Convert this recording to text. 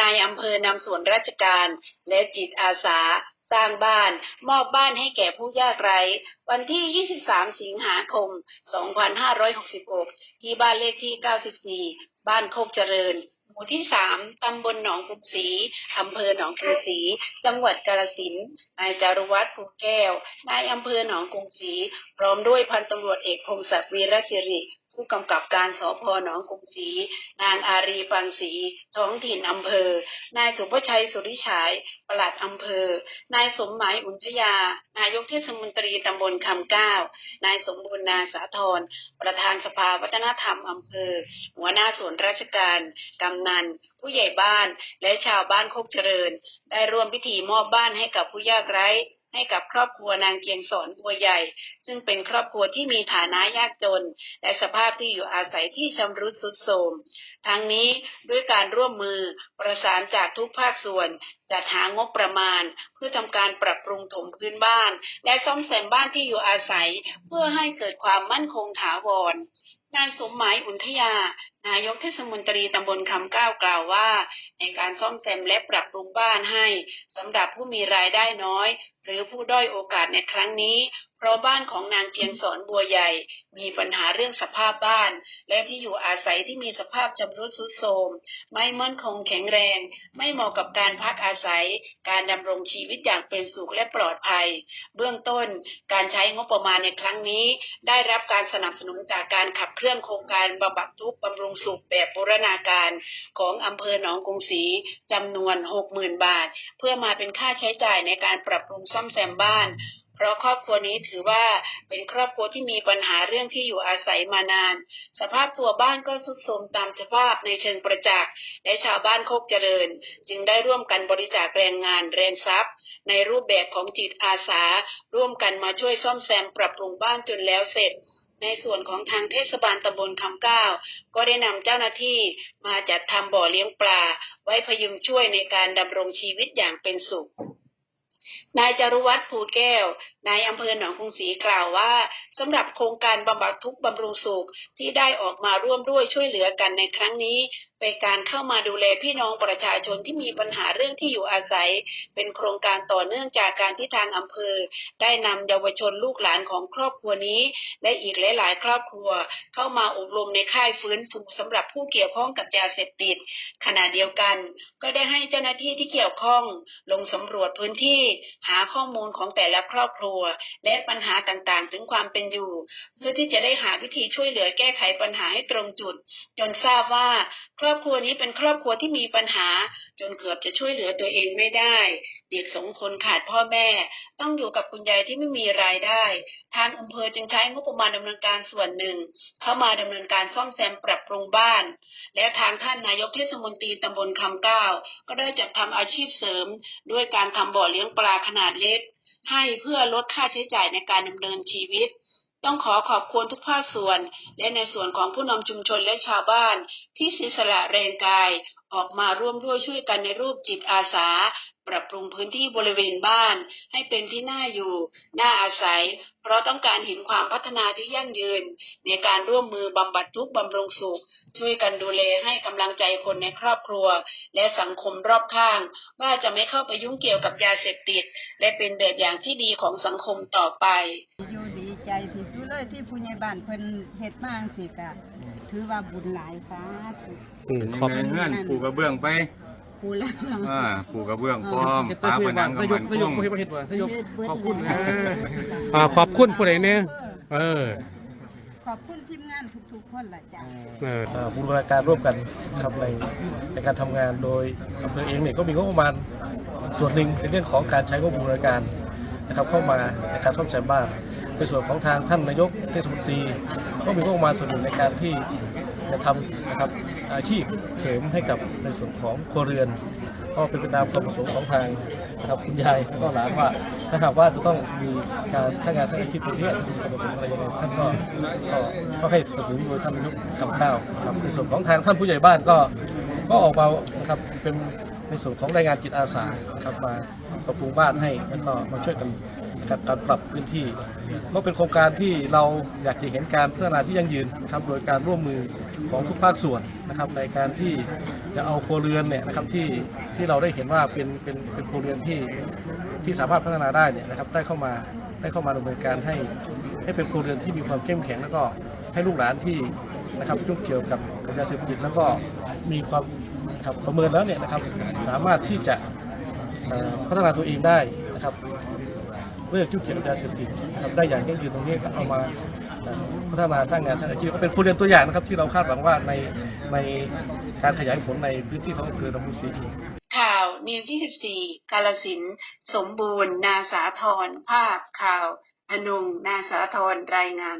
นายอำเภอนำส่วนราชการ และจิตอาสา สร้างบ้าน มอบบ้านให้แก่ผู้ยากไร้ วันที่ 23 สิงหาคม 2566 ที่บ้านเลขที่ 94 บ้านโคกเจริญหมู่ที่3ตำบลหนองกรุงศรีอำเภอหนองกรุงศรี จังหวัดกาฬสินธุ์นายจารุวัฒน์ภูแก้ว นายอำเภอหนองกรุงศรี พร้อมด้วยพันตำรวจเอกพงศักดิ์วีรศิริ ผู้กำกับการสพหนองกรุงศรีนางอารีปังศรีท้องถิ่นอำเภอ นายสุภชัยสุริฉายปลัดอำเภอ นายสมหมายอุนทยา นายกเทศมนตรีตำบลคำก้านายสมบูรณ์นาสาธรประธานสภาวัฒนธรรมอำเภอ หัวหน้าส่วนราชการ กำนัน ผู้ใหญ่บ้าน และชาวบ้านโคกเจริญ ได้ร่วมพิธีมอบบ้านให้กับผู้ยากไร้ ให้กับครอบครัวนางเกียงสอนบัวใหญ่ ซึ่งเป็นครอบครัวที่มีฐานะยากจน และสภาพที่อยู่อาศัยที่ชำรุดทรุดโทรม ทั้งนี้ด้วยการร่วมมือประสานจากทุกภาคส่วน จัดหางบประมาณ เพื่อทำการปรับปรุงถมพื้นบ้าน และซ่อมแซมบ้านที่อยู่อาศัย เพื่อให้เกิดความมั่นคงถาวรนายสมหมายอุนทยา นายกเทศมนตรีตำบลคำก้าวกล่าวว่า ในการซ่อมแซมและปรับปรุงบ้านให้สำหรับผู้มีรายได้น้อย หรือผู้ด้อยโอกาสในครั้งนี้ เพราะบ้านของนางเจียงสอนบัวใหญ่ มีปัญหาเรื่องสภาพบ้าน และที่อยู่อาศัยที่มีสภาพชำรุดทรุดโทรมไม่มั่นคงแข็งแรง ไม่เหมาะกับการพักอาศัย การดำรงชีวิตอย่างเป็นสุขและปลอดภัย เบื้องต้นการใช้งบประมาณในครั้งนี้ ได้รับการสนับสนุนจากการขับเคลื่อนโครงการบำบัดทุกข์บำรุงสุขแบบบูรณาการของอำเภอหนองกรุงศรีจำนวน 60,000 บาท เพื่อมาเป็นค่าใช้จ่ายในการปรับปรุงซ่อมแซมบ้านเพราะครอบครัวนี้ถือว่าเป็นครอบครัวที่มีปัญหาเรื่องที่อยู่อาศัยมานาน สภาพตัวบ้านก็ทรุดโทรมตามสภาพในเชิงประจักษ์และชาวบ้านโคกเจริญ จึงได้ร่วมกันบริจาคแรงงานแรงทรัพย์ ในรูปแบบของจิตอาสา ร่วมกันมาช่วยซ่อมแซมปรับปรุงบ้านจนแล้วเสร็จ ในส่วนของทางเทศบาลตำบลคำก้าวก็ได้นำเจ้าหน้าที่มาจัดทำบ่อเลี้ยงปลา ไว้พยุงช่วยในการดำรงชีวิตอย่างเป็นสุข นายจารุวัฒน์ภูแก้ว นายอำเภอหนองกรุงศรีกล่าวว่าสำหรับโครงการบำบัดทุกข์บำรุงสุขที่ได้ออกมาร่วมด้วยช่วยเหลือกันในครั้งนี้ เป็นการเข้ามาดูแลพี่น้องประชาชนที่มีปัญหาเรื่องที่อยู่อาศัย เป็นโครงการต่อเนื่องจากการที่ทางอำเภอ ได้นำเยาวชนลูกหลานของครอบครัวนี้ และอีกหลาย ๆ ครอบครัว เข้ามาอบรมในค่ายฟื้นฟูสำหรับผู้เกี่ยวข้องกับยาเสพติด ขณะเดียวกัน ก็ได้ให้เจ้าหน้าที่ที่เกี่ยวข้อง ลงสำรวจพื้นที่หาข้อมูลของแต่ละครอบครัว และปัญหาต่างๆ ถึงความเป็นอยู่ เพื่อที่จะได้หาวิธีช่วยเหลือแก้ไขปัญหาให้ตรงจุด จนทราบว่าครอบอบครัวนี้เป็นครอบครัวที่มีปัญหา จนเกือบจะช่วยเหลือตัวเองไม่ได้ เด็กสองคนขาดพ่อแม่ ต้องอยู่กับคุณยายที่ไม่มีรายได้ ทางอำเภอจึงใช้งบประมาณดำเนินการส่วนหนึ่ง เข้ามาดำเนินการซ่อมแซมปรับปรุงบ้าน และทางท่านนายกเทศมนตรีตำบลคำเก้าก็ได้จัดทำอาชีพเสริม ด้วยการทำบ่อเลี้ยงปลาขนาดเล็ก ให้เพื่อลดค่าใช้จ่ายในการดำเนินชีวิต ต้องขอขอบคุณทุกภาคส่วน และในส่วนของผู้นำชุมชนและชาวบ้าน ที่เสียสละแรงกาย ออกมาร่วมด้วยช่วยกันในรูปจิตอาสา ปรับปรุงพื้นที่บริเวณบ้าน ให้เป็นที่น่าอยู่ น่าอาศัย เพราะต้องการเห็นความพัฒนาที่ยั่งยืน ในการร่วมมือบำบัดทุกข์บำรุงสุข ช่วยกันดูแลให้กำลังใจคนในครอบครัว และสังคมรอบข้าง ว่าจะไม่เข้าไปยุ่งเกี่ยวกับยาเสพติด และเป็นแบบอย่างที่ดีของสังคมต่อไปอยู่ดี ใจที่สุดเลยที่ผู้ใหญ่บ้านเพิ่นเฮ็ดมาจังซี่ก็ถือว่าบุญหลายสาธุ อืมเป็นขยัอบงไงเงื่อนปูกระเบื้องไปผู้ละอ่าปูกระเบื้องพร้อมเฮ็ดฝาผนังนกับายมักนนายคกงบ่เฮ็ดบ่เฮ็ดบ่นายกขอบคุณนะ อ่าขอบคุณผู้ใดเนี่ยเออขอบคุณทีมงานทุกๆคนล่ะจ้ะ เอออ่าบูรณาการร่วมกันครับในในการทำงานโดยอำเภอเองเนี่ยก็มีงบประมาณส่วนหนึ่งในเรื่องของการใช้งบบูรณาการนะครับเข้ามาในการซ่อมแซมบ้าน ในส่วนของทางท่านนายกเทศมนตรีก็มีงบประมาณส่วนหนึ่งในการที่จะทำนะครับอาชีพเสริมให้กับในส่วนของครัวเรือน ก็เป็นไปตามความประสงค์ของทางนะครับคุณยายแล้วก็หลานว่าถ้าหากว่าจะต้องมีการถ้างานถ้าอาชีพตรงนี้ถ้ามีความประสงค์อะไรยังไงท่านก็ก็ก็ให้สนับสนุนโดยท่านนายกทำข้าวครับในส่วนของทางท่านผู้ใหญ่บ้านก็ก็ออกมานะครับเป็นในส่วนของแรงงานจิตอาสานะครับมาปรับปรุงบ้านให้แล้วก็มาช่วยกัน นะครับการปรับพื้นที่ก็เป็นโครงการที่เราอยากจะเห็นการพัฒนาที่ยั่งยืนนะครับโดยการร่วมมือของทุกภาคส่วนนะครับในการที่จะเอาครัวเรือนเนี่ยนะครับที่ที่เราได้เห็นว่าเป็นเป็นเป็นครัวเรือนที่ที่สามารถพัฒนาได้เนี่ยนะครับได้เข้ามาได้เข้ามาดำเนินการให้ให้เป็นครัวเรือนที่มีความเข้มแข็งแล้วก็ให้ลูกหลานที่นะครับยุ่งเกี่ยวกับกับยาเสพติดแล้วก็มีความนะครับประเมินแล้วเนี่ยนะครับสามารถที่จะพัฒนาตัวเองได้นะครับ เลิกยุ่งเกี่ยวกับยาเสพติดทำได้อย่างยั่งยืนตรงนี้ก็เอามาพัฒนาสร้างงานสร้างอาชีพก็เป็นผู้เรียนตัวอย่างนะครับที่เราคาดหวังว่าในในการขยายผลในพื้นที่ของอำเภอลำพูนศรีข่าวนิว24 กาลสินสมบูรณ์ นาสาธรภาพข่าวอนงนาสาธรรายงาน